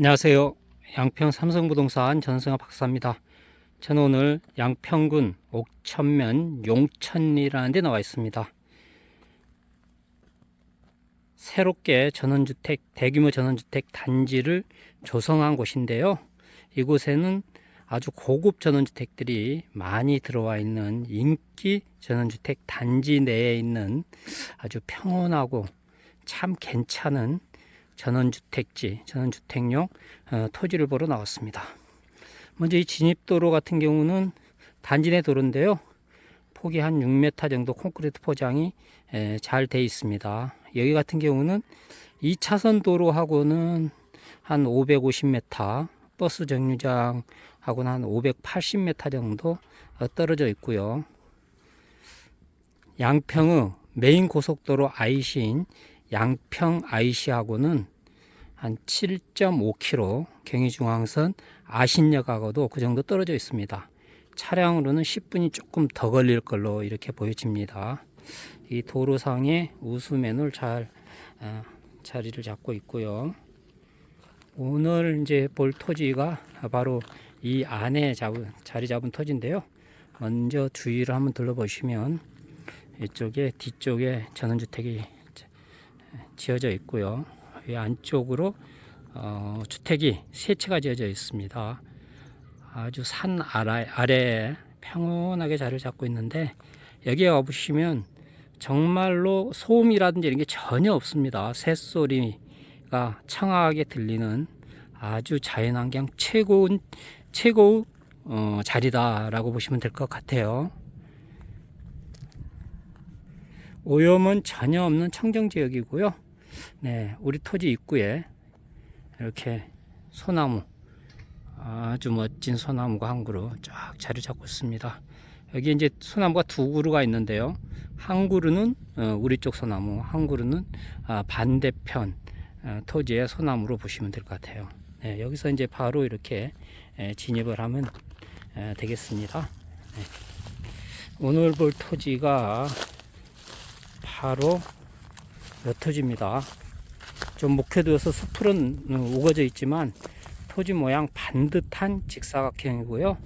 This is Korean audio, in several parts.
안녕하세요. 양평 삼성부동산 전승아 박사입니다. 저는 오늘 양평군 옥천면 용천리라는 데 나와 있습니다. 새롭게 전원주택, 대규모 전원주택 단지를 조성한 곳인데요. 이곳에는 아주 고급 전원주택들이 많이 들어와 있는 인기 전원주택 단지 내에 있는 아주 평온하고 참 괜찮은 전원주택지, 전원주택용 어, 토지를 보러 나왔습니다. 먼저 이 진입도로 같은 경우는 단지 내 도로인데요. 폭이 한 6m 정도 콘크리트 포장이 잘 돼 있습니다. 여기 같은 경우는 2차선 도로하고는 한 550m, 버스 정류장하고는 한 580m 정도 어, 떨어져 있고요. 양평의 메인 고속도로 IC인 양평 IC하고는 한 7.5km 경의중앙선 아신역하고도 그 정도 떨어져 있습니다. 차량으로는 10분이 조금 더 걸릴 걸로 이렇게 보여집니다. 이 도로상에 우수맨을 잘 어, 자리를 잡고 있고요. 오늘 이제 볼 토지가 바로 이 안에 잡은, 자리 잡은 토지인데요. 먼저 주위를 한번 둘러보시면 이쪽에 뒤쪽에 전원주택이 지어져 있고요. 이 안쪽으로 어, 주택이 세 채가 지어져 있습니다. 아주 산 아래, 아래에 평온하게 자리를 잡고 있는데 여기에 와보시면 정말로 소음이라든지 이런 게 전혀 없습니다. 새소리가 청아하게 들리는 아주 자연환경 최고운 최고의 어, 자리다라고 보시면 될 것 같아요. 오염은 전혀 없는 청정 지역이고요. 네, 우리 토지 입구에 이렇게 소나무 아주 멋진 소나무가 한 그루 쫙 자리 잡고 있습니다. 여기 이제 소나무가 두 그루가 있는데요. 한 그루는 어, 우리 쪽 소나무, 한 그루는 아, 반대편 어, 토지의 소나무로 보시면 될 것 같아요. 네, 여기서 이제 바로 이렇게 진입을 하면 되겠습니다. 네. 오늘 볼 토지가 바로 옅터지입니다. 좀 목회도에서 숲풀은 우거져 있지만 토지 모양 반듯한 직사각형이고요.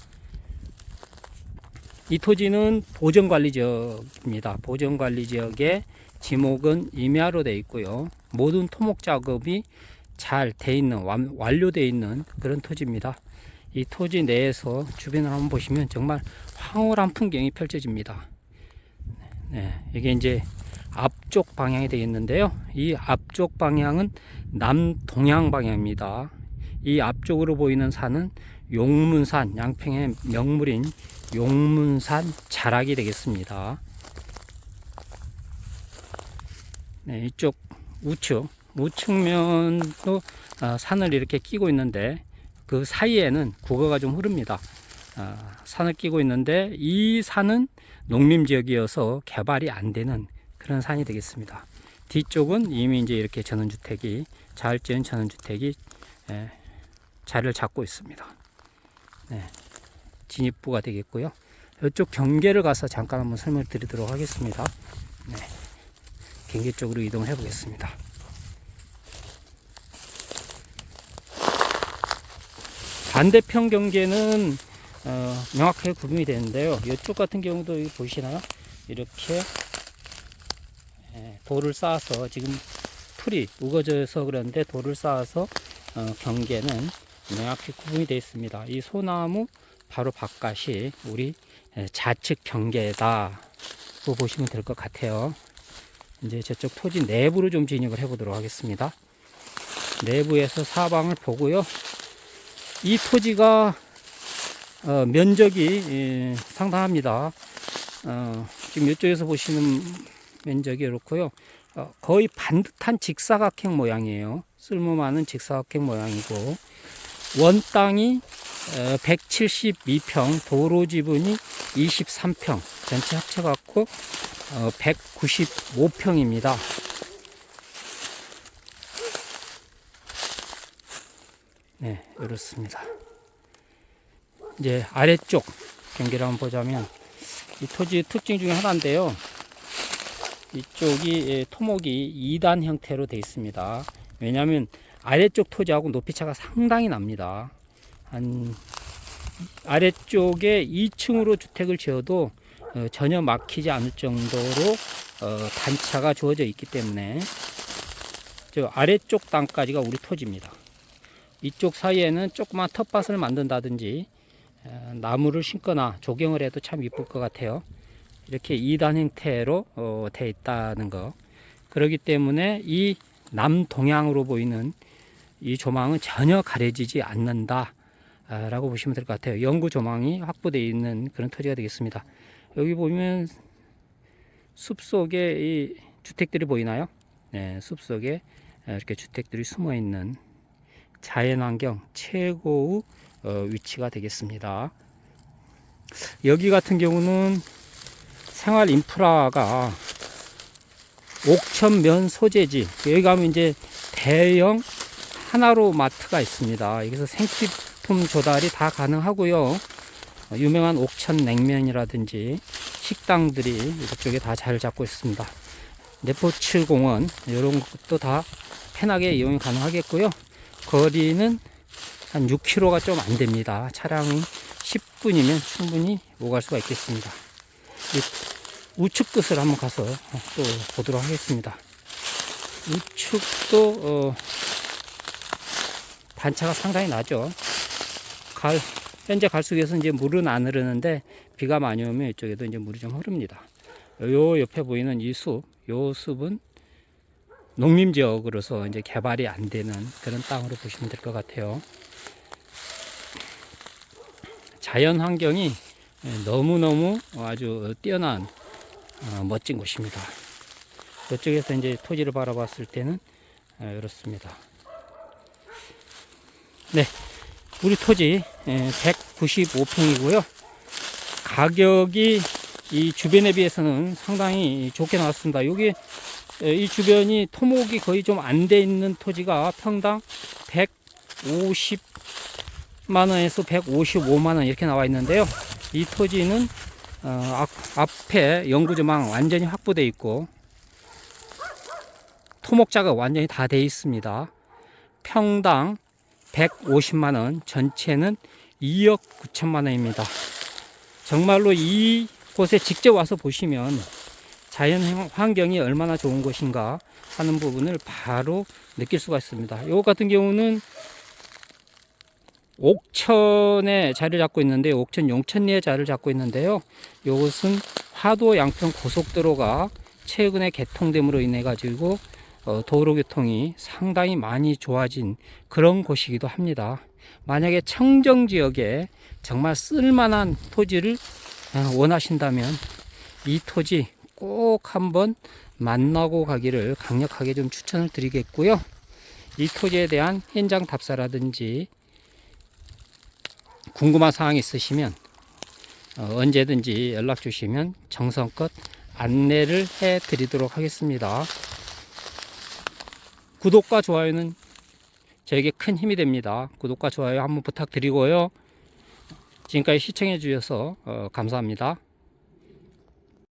이 토지는 보전관리지역입니다. 보전관리지역에 지목은 임야로 되어 있고요. 모든 토목 작업이 잘 돼 있는 완료되어 있는 그런 토지입니다. 이 토지 내에서 주변을 한번 보시면 정말 황홀한 풍경이 펼쳐집니다. 네, 이게 이제 앞쪽 방향이 되겠는데요. 이 앞쪽 방향은 남동향 방향입니다. 이 앞쪽으로 보이는 산은 용문산, 양평의 명물인 용문산 자락이 되겠습니다. 네, 이쪽 우측, 우측면도 어, 산을 이렇게 끼고 있는데 그 사이에는 국어가 좀 흐릅니다. 어, 산을 끼고 있는데 이 산은 농림 지역이어서 개발이 안 되는 그런 산이 되겠습니다. 뒤쪽은 이미 이제 이렇게 전원주택이 잘 지은 전원주택이 예, 자리를 잡고 있습니다. 네, 진입부가 되겠고요. 이쪽 경계를 가서 잠깐 한번 설명 드리도록 하겠습니다. 네, 경계 쪽으로 이동해 보겠습니다. 반대편 경계는 어, 명확하게 구분이 되는데요. 이쪽 같은 경우도 보시나요? 이렇게 예, 돌을 쌓아서 지금 풀이 우거져서 그런데 돌을 쌓아서 어, 경계는 명확히 구분이 되어 있습니다. 이 소나무 바로 바깥이 우리 예, 좌측 경계다고 보시면 될 것 같아요. 이제 저쪽 토지 내부로 좀 진입을 해보도록 하겠습니다. 내부에서 사방을 보고요. 이 토지가 어, 면적이 예, 상당합니다. 어, 지금 이쪽에서 보시는 면적이 이렇고요. 어, 거의 반듯한 직사각형 모양이에요. 쓸모 많은 직사각형 모양이고 원 땅이 172평, 도로 지분이 23평, 전체 합쳐 갖고 195평입니다. 네, 이렇습니다. 이제 아래쪽 경계를 한번 보자면 이 토지의 특징 중에 하나인데요. 이쪽이 예, 토목이 2단 형태로 되어 있습니다. 왜냐하면 아래쪽 토지하고 높이 차가 상당히 납니다. 한 아래쪽에 2층으로 주택을 지어도 어, 전혀 막히지 않을 정도로 어, 단차가 주어져 있기 때문에 저 아래쪽 땅까지가 우리 토지입니다. 이쪽 사이에는 조그만 텃밭을 만든다든지 어, 나무를 심거나 조경을 해도 참 이쁠 것 같아요. 이렇게 2단 형태로 어, 돼 있다는 거. 그렇기 때문에 이 남동향으로 보이는 이 조망은 전혀 가려지지 않는다. 아, 라고 보시면 될 것 같아요. 영구 조망이 확보되어 있는 그런 토지가 되겠습니다. 여기 보면 숲 속에 이 주택들이 보이나요? 네, 숲 속에 이렇게 주택들이 숨어 있는 자연환경 최고의 어, 위치가 되겠습니다. 여기 같은 경우는 생활 인프라가 옥천면 소재지 여기 가면 이제 대형 하나로 마트가 있습니다. 여기서 생필품 조달이 다 가능하고요. 어, 유명한 옥천 냉면이라든지 식당들이 이쪽에 다 잘 잡고 있습니다. 네포츠 공원 이런 것도 다 편하게 이용이 가능하겠고요. 거리는 한 6km가 좀 안 됩니다. 차량이 10분이면 충분히 오갈 수가 있겠습니다. 이 우측 끝을 한번 가서 또 보도록 하겠습니다. 우측도 어, 단차가 상당히 나죠. 갈, 현재 갈수기에서 이제 물은 안 흐르는데 비가 많이 오면 이쪽에도 이제 물이 좀 흐릅니다. 요 옆에 보이는 이 숲, 요 숲은 농림 지역으로서 이제 개발이 안 되는 그런 땅으로 보시면 될 것 같아요. 자연 환경이 너무너무 아주 뛰어난 어, 멋진 곳입니다. 이쪽에서 이제 토지를 바라봤을 때는 어, 이렇습니다. 네, 우리 토지 195평이고요. 가격이 이 주변에 비해서는 상당히 좋게 나왔습니다. 여기 에, 이 주변이 토목이 거의 좀 안 돼 있는 토지가 평당 150 만 원에서 155만 원 이렇게 나와 있는데요. 이 토지는 어, 앞, 앞에 영구조망 완전히 확보되어 있고 토목자가 완전히 다 돼 있습니다. 평당 150만 원, 전체는 2억 9천만 원입니다. 정말로 이 곳에 직접 와서 보시면 자연 환경이 얼마나 좋은 곳인가 하는 부분을 바로 느낄 수가 있습니다. 이것 같은 경우는 옥천에 자리를 잡고 있는데 옥천 용천리에 자리를 잡고 있는데요. 이것은 화도 양평 고속도로가 최근에 개통됨으로 인해 가지고 어, 도로 교통이 상당히 많이 좋아진 그런 곳이기도 합니다. 만약에 청정 지역에 정말 쓸만한 토지를 어, 원하신다면 이 토지 꼭 한번 만나고 가기를 강력하게 좀 추천을 드리겠고요. 이 토지에 대한 현장 답사라든지 궁금한 사항이 있으시면 어, 언제든지 연락 주시면 정성껏 안내를 해 드리도록 하겠습니다. 구독과 좋아요는 저에게 큰 힘이 됩니다. 구독과 좋아요 한번 부탁드리고요. 지금까지 시청해 주셔서 어, 감사합니다.